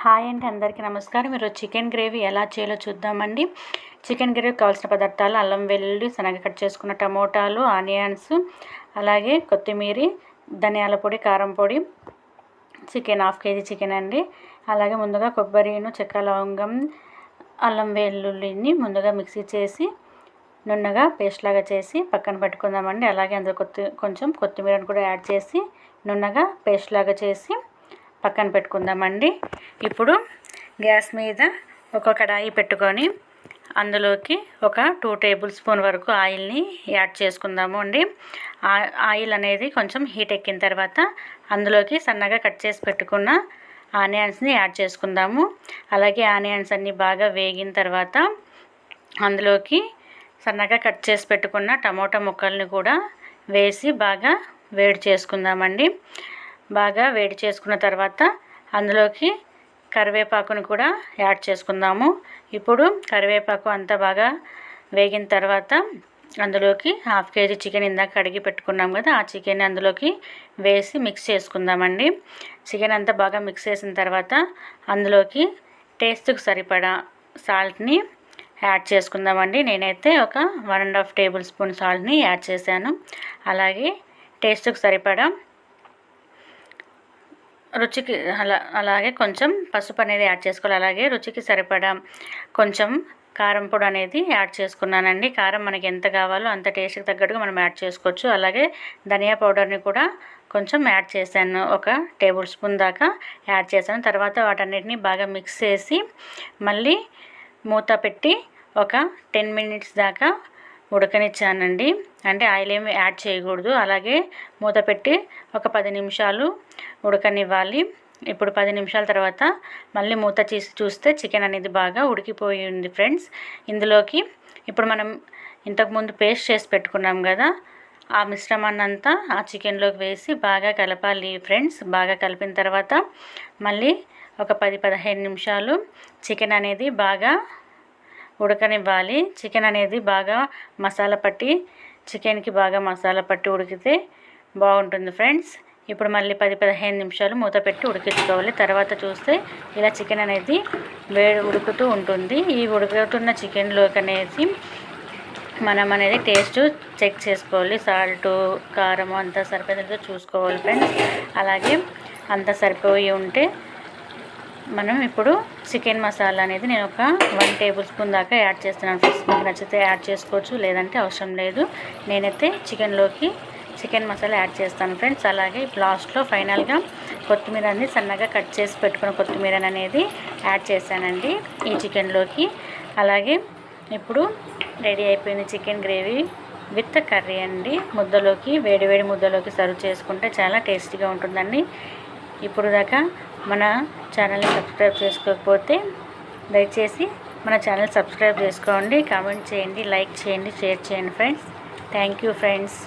Hi అండి అందరికీ నమస్కారం. మీరు చికెన్ గ్రేవీ ఎలా చేయాలో చూద్దామండి. చికెన్ గ్రేవీ కావాల్సిన పదార్థాలు అల్లం వెల్లుల్లి శనగ కట్ చేసుకున్న టమోటాలు ఆనియన్స్ అలాగే కొత్తిమీర ధనియాల పొడి కారం పొడి చికెన్ హాఫ్ కేజీ చికెన్ అండి. అలాగే ముందుగా కొబ్బరిను చెక్క లవంగం అల్లం వెల్లుల్లిని ముందుగా మిక్సీ చేసి నున్నగా పేస్ట్ లాగా చేసి పక్కన పెట్టుకుందామండి. అలాగే అందులో కొత్తి కొంచెం కొత్తిమీరను కూడా యాడ్ చేసి నున్నగా పేస్ట్ లాగా చేసి పక్కన పెట్టుకుందామండి. ఇప్పుడు గ్యాస్ మీద ఒక కడాయి పెట్టుకొని అందులోకి ఒక టూ టేబుల్ స్పూన్ వరకు ఆయిల్ని యాడ్ చేసుకుందాము అండి. ఆయిల్ అనేది కొంచెం హీట్ ఎక్కిన తర్వాత అందులోకి సన్నగా కట్ చేసి పెట్టుకున్న ఆనియన్స్ని యాడ్ చేసుకుందాము. అలాగే ఆనియన్స్ అన్నీ బాగా వేగిన తర్వాత అందులోకి సన్నగా కట్ చేసి పెట్టుకున్న టమోటా ముక్కల్ని కూడా వేసి బాగా వేడి చేసుకుందామండి. బాగా వేడి చేసుకున్న తర్వాత అందులోకి కరివేపాకును కూడా యాడ్ చేసుకుందాము. ఇప్పుడు కరివేపాకు అంతా బాగా వేగిన తర్వాత అందులోకి హాఫ్ కేజీ చికెన్ ఇందాక కడిగి పెట్టుకున్నాం కదా ఆ చికెన్ అందులోకి వేసి మిక్స్ చేసుకుందామండి. చికెన్ అంతా బాగా మిక్స్ చేసిన తర్వాత అందులోకి టేస్ట్కి సరిపడా సాల్ట్ని యాడ్ చేసుకుందామండి. నేనైతే ఒక one and half tablespoon సాల్ట్ని యాడ్ చేశాను. అలాగే టేస్ట్కి సరిపడా రుచికి అలా అలాగే కొంచెం పసుపు అనేది యాడ్ చేసుకోవాలి. అలాగే రుచికి సరిపడా కొంచెం కారం పొడి అనేది యాడ్ చేసుకున్నానండి. కారం మనకి ఎంత కావాలో అంత టేస్ట్కి తగ్గట్టుగా మనం యాడ్ చేసుకోవచ్చు. అలాగే ధనియా పౌడర్ని కూడా కొంచెం యాడ్ చేశాను. ఒక టేబుల్ స్పూన్ దాకా యాడ్ చేశాను. తర్వాత వాటన్నిటిని బాగా మిక్స్ చేసి మళ్ళీ మూత పెట్టి ఒక టెన్ మినిట్స్ దాకా ఉడకనిచ్చానండి. అంటే ఆయిల్ ఏమి యాడ్ చేయకూడదు. అలాగే మూత పెట్టి ఒక పది నిమిషాలు ఉడకనివ్వాలి. ఇప్పుడు పది నిమిషాల తర్వాత మళ్ళీ మూత తీసి చూస్తే చికెన్ అనేది బాగా ఉడికిపోయి ఉంది ఫ్రెండ్స్. ఇందులోకి ఇప్పుడు మనం ఇంతకుముందు పేస్ట్ చేసి పెట్టుకున్నాం కదా ఆ మిశ్రమాన్ని అంతా ఆ చికెన్లోకి వేసి బాగా కలపాలి ఫ్రెండ్స్. బాగా కలిపిన తర్వాత మళ్ళీ ఒక పది పదిహేను నిమిషాలు చికెన్ అనేది బాగా ఉడకనివ్వాలి. చికెన్ అనేది బాగా మసాలా పట్టి చికెన్కి బాగా మసాలా పట్టి ఉడికితే బాగుంటుంది ఫ్రెండ్స్. ఇప్పుడు మళ్ళీ పది పదిహేను నిమిషాలు మూత పెట్టి ఉడికించుకోవాలి. తర్వాత చూస్తే ఇలా చికెన్ అనేది వేడి ఉడుకుతూ ఉంటుంది. ఈ ఉడుకుతున్న చికెన్లోకి అనేసి మనం అనేది టేస్ట్ చెక్ చేసుకోవాలి. సాల్ట్ కారం అంతా సరిపోయేదో చూసుకోవాలి ఫ్రెండ్స్. అలాగే అంత సరిపోయి ఉంటే మనం ఇప్పుడు చికెన్ మసాలా అనేది నేను ఒక వన్ టేబుల్ స్పూన్ దాకా యాడ్ చేస్తున్నాను ఫ్రెండ్స్. మీకు నచ్చితే యాడ్ చేసుకోవచ్చు లేదంటే అవసరం లేదు. నేనైతే చికెన్లోకి చికెన్ మసాలా యాడ్ చేస్తాను ఫ్రెండ్స్. అలాగే లాస్ట్లో ఫైనల్గా కొత్తిమీర అనేది సన్నగా కట్ చేసి పెట్టుకున్న కొత్తిమీర అనేది యాడ్ చేశానండి ఈ చికెన్లోకి. అలాగే ఇప్పుడు రెడీ అయిపోయింది చికెన్ గ్రేవీ విత్ కర్రీ అండి. ముద్దలోకి వేడివేడి ముద్దలోకి సర్వ్ చేసుకుంటే చాలా టేస్టీగా ఉంటుందండి. ఇప్పుడు దాకా మన ఛానల్ని సబ్స్క్రైబ్ చేసుకోకపోతే దయచేసి మన ఛానల్ సబ్స్క్రైబ్ చేసుకోండి కామెంట్ చేయండి లైక్ చేయండి షేర్ చేయండి ఫ్రెండ్స్. Thank you friends.